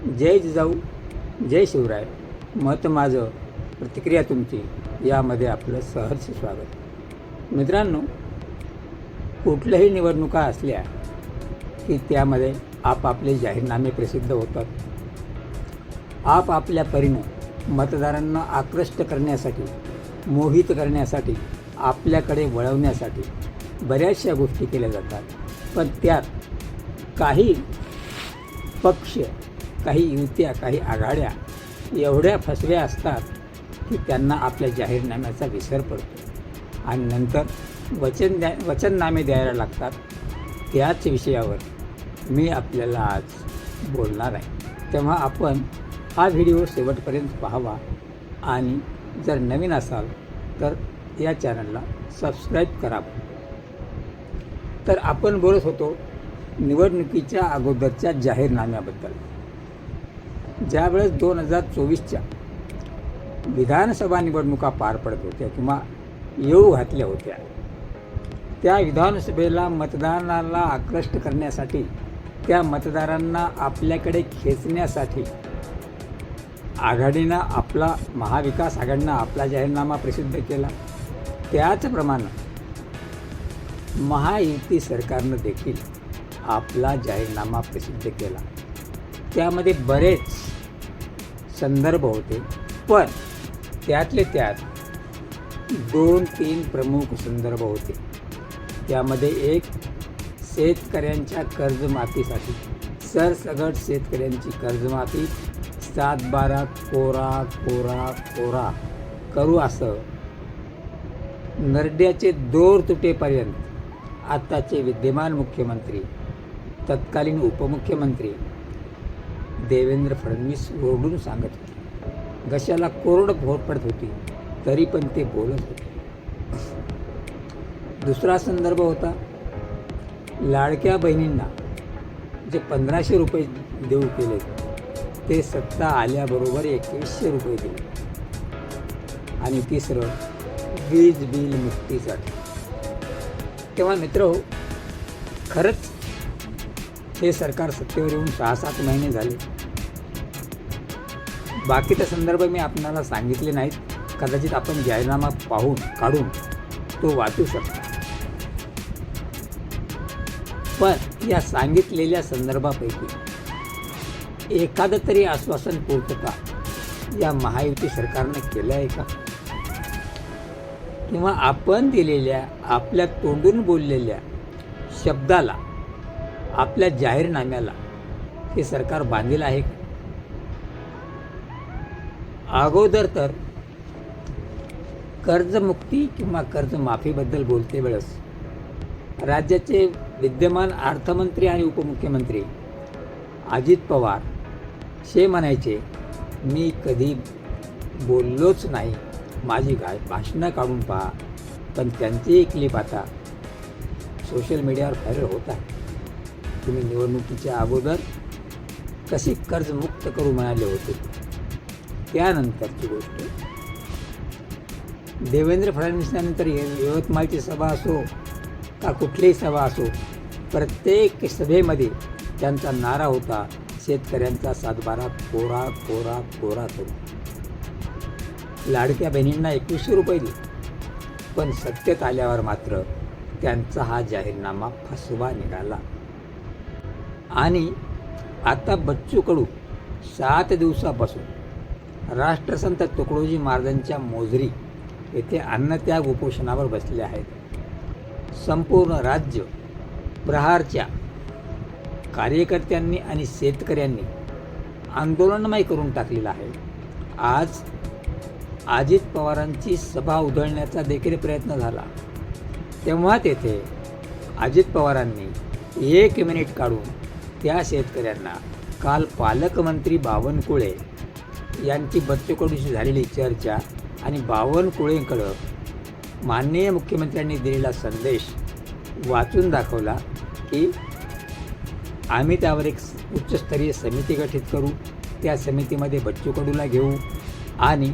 जय जिजाऊ जय शिवराय. मत माझं प्रतिक्रिया तुमची. यामध्ये आपलं सहर्ष स्वागत. मित्रांनो कुठल्याही निवडणुका असल्या की त्यामध्ये आपापले जाहीरनामे प्रसिद्ध होतात. आपापल्या परीनं मतदारांना आकृष्ट करण्यासाठी मोहित करण्यासाठी आपल्याकडे वळवण्यासाठी बऱ्याचशा गोष्टी केल्या जातात. पण त्यात काही पक्ष काही युत्या काही आघाड्या एवढ्या फसव्या असतात की त्यांना आपल्या जाहीरनाम्याचा विसर पडतो. आणि नंतर वचन द्या वचननामे द्यायला लागतात. त्याच विषयावर मी आपल्याला आज बोलणार आहे. तेव्हा आपण हा व्हिडिओ शेवटपर्यंत पाहावा. आणि जर नवीन असाल तर या चॅनलला सबस्क्राईब करावं. तर आपण बोलत होतो निवडणुकीच्या अगोदरच्या जाहीरनाम्याबद्दल. ज्यावेळेस दोन हजार चोवीसच्या विधानसभा निवडणुका पार पडत होत्या किंवा येऊ घातल्या होत्या त्या विधानसभेला मतदानाला आकृष्ट करण्यासाठी त्या मतदारांना आपल्याकडे खेचण्यासाठी आघाडीनं आपला महाविकास आघाडीनं आपला जाहीरनामा प्रसिद्ध केला. त्याचप्रमाणे महायुती सरकारनं देखील आपला जाहीरनामा प्रसिद्ध केला. त्यामध्ये बरेच संदर्भ होते. पण त्यातले त्यात दोन तीन प्रमुख संदर्भ होते. त्यामध्ये एक शेतकऱ्यांच्या कर्जमाफीसाठी. सरसगट शेतकऱ्यांची कर्जमाफी. सात बारा कोरा कोरा कोरा. करू असं. नरड्याचे दोर तुटेपर्यंत आत्ताचे विद्यमान मुख्यमंत्री तत्कालीन उपमुख्यमंत्री देवेंद्र फडणवीस ओरडून सांगत होते. घशाला कोरड भोट पडत होती तरी पण ते बोलत होते. दुसरा संदर्भ होता लाडक्या बहिणींना जे पंधराशे रुपये देऊ केले ते सत्ता आल्याबरोबर एकवीसशे रुपये दिले. आणि तिसरं वीज बिल मुक्तीसाठी. तेव्हा मित्र हो खरंच हे सरकार सत्तेवर येऊन सहा सात महिने झाले. बाकीचा संदर्भ मी आपणाला सांगितले नाहीत. कदाचित आपण जाहीरनामा पाहून काढून तो वाचू शकता. पण या सांगितलेल्या संदर्भापैकी एखादं तरी आश्वासन पूर्तता या महायुती सरकारनं केलं आहे का? किंवा आपण दिलेल्या आपल्या तोंडून बोललेल्या शब्दाला आपल्या जाहीरनाम्याला हे सरकार बांधील आहे का? अगोदर तर कर्जमुक्ती किंवा कर्जमाफीबद्दल बोलते वेळेस राज्याचे विद्यमान अर्थमंत्री आणि उपमुख्यमंत्री अजित पवार हे म्हणायचे मी कधी बोललोच नाही. माझी गा भाषणं काढून पहा. पण त्यांची एक क्लिप आता सोशल मीडियावर व्हायरल होत आहे. तुम्ही निवडणुकीच्या अगोदर कसे कर्जमुक्त करू म्हणाले होते? त्यानंतरची गोष्ट देवेंद्र फडणवीसांनंतर यवतमाळची सभा असो का कुठलीही सभा असो प्रत्येक सभेमध्ये त्यांचा नारा होता शेतकऱ्यांचा सातबारा कोरा कोरा कोरा करू लाडक्या बहिणींना एकवीसशे रुपये दिले. पण सत्तेत आल्यावर मात्र त्यांचा हा जाहीरनामा फसवा निघाला. आणि आता बच्चू कडू सात दिवसापासून राष्ट्रसंत तुकडोजी महाराजांच्या मोजरी येथे अन्नत्याग उपोषणावर बसले आहेत. संपूर्ण राज्य प्रहारच्या कार्यकर्त्यांनी आणि शेतकऱ्यांनी आंदोलनमय करून टाकलेलं आहे. आज अजित पवारांची सभा उधळण्याचा देखील प्रयत्न झाला. तेव्हा तेथे अजित पवारांनी एक मिनिट काढून त्या शेतकऱ्यांना काल पालकमंत्री बावनकुळे यांची बच्चूकडूशी झालेली चर्चा आणि बावनकुळेंकडं माननीय मुख्यमंत्र्यांनी दिलेला संदेश वाचून दाखवला की आम्ही त्यावर एक उच्चस्तरीय समिती गठीत करू त्या समितीमध्ये बच्चू कडूला घेऊ आणि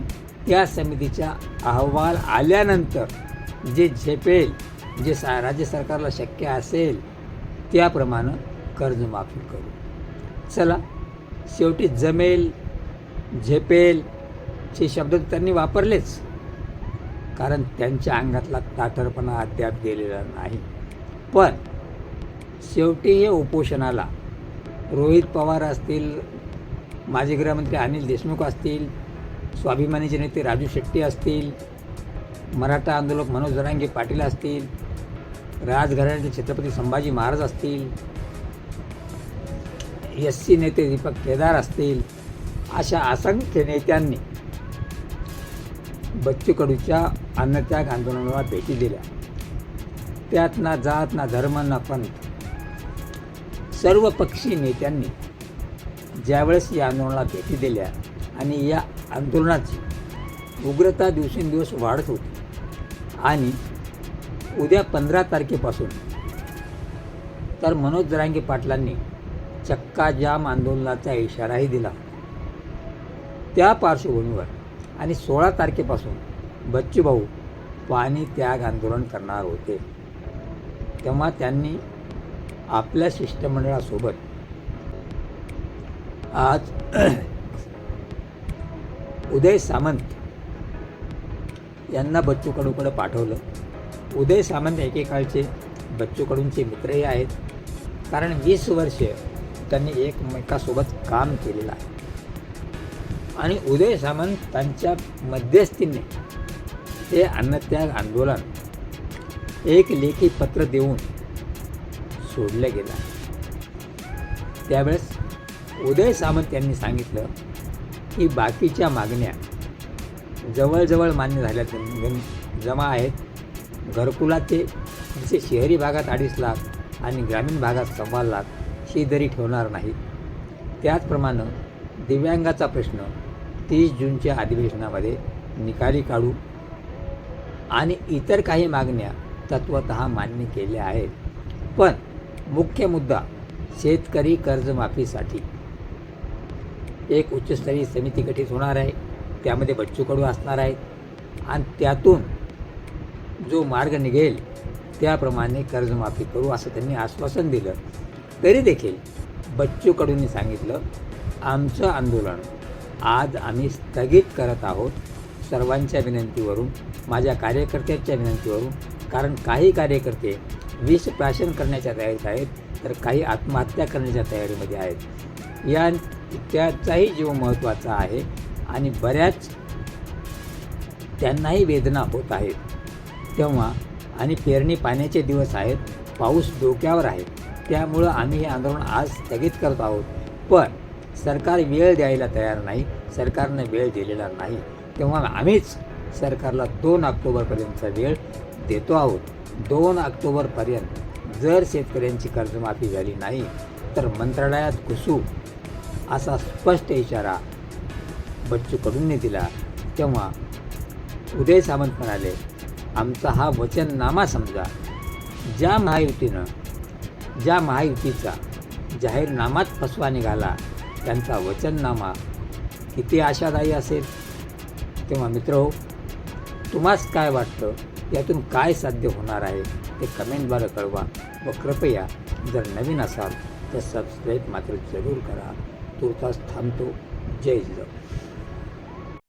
त्या समितीचा अहवाल आल्यानंतर जे झेपेल जे सा राज्य सरकारला शक्य असेल त्याप्रमाणे कर्जमाफी करू. चला शेवटी जमेल झेपेल चे शब्द त्यांनी वापरलेच. कारण त्यांच्या अंगातला ताठरपणा अद्याप गेलेला नाही. पण शेवटी हे उपोषणाला रोहित पवार असतील माजी गृहमंत्री अनिल देशमुख असतील स्वाभिमानीचे नेते राजू शेट्टी असतील मराठा आंदोलक मनोज जरांगे पाटील असतील राजघराण्याचे छत्रपती संभाजी महाराज असतील एस सी नेते दीपक केदार असतील अशा असंख्य नेत्यांनी बच्चू कडूच्या अन्नत्याग आंदोलनाला भेटी दिल्या. त्यात ना जात ना धर्म ना पंथ सर्व पक्षी नेत्यांनी ज्यावेळेस या आंदोलनाला भेटी दिल्या आणि या आंदोलनाची उग्रता दिवसेंदिवस वाढत होती आणि उद्या पंधरा तारखेपासून तर मनोज जरांगे पाटलांनी चक्काजाम आंदोलनाचा इशाराही दिला. त्या पार्श्वभूमीवर आणि सोळा तारखेपासून बच्चूभाऊ पाणी त्याग आंदोलन करणार होते. तेव्हा त्यांनी आपल्या शिष्टमंडळासोबत आज उदय सामंत यांना बच्चू कडूकडं पाठवलं. उदय सामंत एकेकाळचे बच्चू कडूंचे मित्रही आहेत. कारण वीस वर्ष त्यांनी एकमेकासोबत काम केलेलं आहे. आणि उदय सामंत त्यांच्या मध्यस्थीने हे अन्नत्याग आंदोलन एक लेखी पत्र देऊन सोडलं गेलं त्यावेळेस उदय सामंत यांनी सांगितलं की बाकीच्या मागण्या जवळजवळ मान्य झाल्या जमा आहेत. घरकुलाचे जसे शहरी भागात अडीच लाख आणि ग्रामीण भागात सव्वा लाख शेजारी ठेवणार नाही. त्याचप्रमाणे दिव्यांगाचा प्रश्न तीस जूनच्या अधिवेशनामध्ये निकाली काढू आणि इतर काही मागण्या तत्वत मान्य केल्या आहेत. पण मुख्य मुद्दा शेतकरी कर्जमाफीसाठी. एक उच्चस्तरीय समिती गठीत होणार आहे. त्यामध्ये बच्चू कडू असणार आहेत. आणि त्यातून जो मार्ग निघेल त्याप्रमाणे कर्जमाफी करू असं त्यांनी आश्वासन दिलं. तरी देखील बच्चू कडूंनी सांगितलं आमचं आंदोलन आज आम्ही स्थगित करत आहोत सर्वांच्या विनंतीवरून माझ्या कार्यकर्त्याच्या विनंतीवरून. कारण काही कार्यकर्ते विष प्राशन करण्याच्या तयारीत आहेत तर काही आत्महत्या करण्याच्या तयारीमध्ये आहेत. या त्याचाही जीव महत्त्वाचा आहे आणि बऱ्याच त्यांनाही वेदना होत आहेत. तेव्हा आणि पेरणी पाण्याचे दिवस आहेत पाऊस डोक्यावर आहे. त्यामुळं आम्ही हे आंदोलन आज स्थगित करत आहोत. पण सरकार वेळ द्यायला तयार नाही सरकारनं वेळ दिलेला नाही. तेव्हा आम्हीच सरकारला दोन ऑक्टोबरपर्यंतचा वेळ देतो आहोत. दोन ऑक्टोबरपर्यंत जर शेतकऱ्यांची कर्जमाफी झाली नाही तर मंत्रालयात घुसू असा स्पष्ट इशारा बच्चू कडूंनी दिला. तेव्हा उदय सामंत म्हणाले आमचा हा वचननामा समजा ज्या महायुतीनं ज्या महायुतीचा जाहीरनामाच फसवा निघाला त्यांचा वचननामा किती आशादायी असेल? तेव्हा मित्र हो तुम्हास काय वाटतं? यातून काय साध्य होणार आहे? ते कमेंटद्वारे कळवा व कृपया जर नवीन असाल तर सबस्क्राईब मात्र जरूर करा. तुर्तास थांबतो. जय जिजाऊ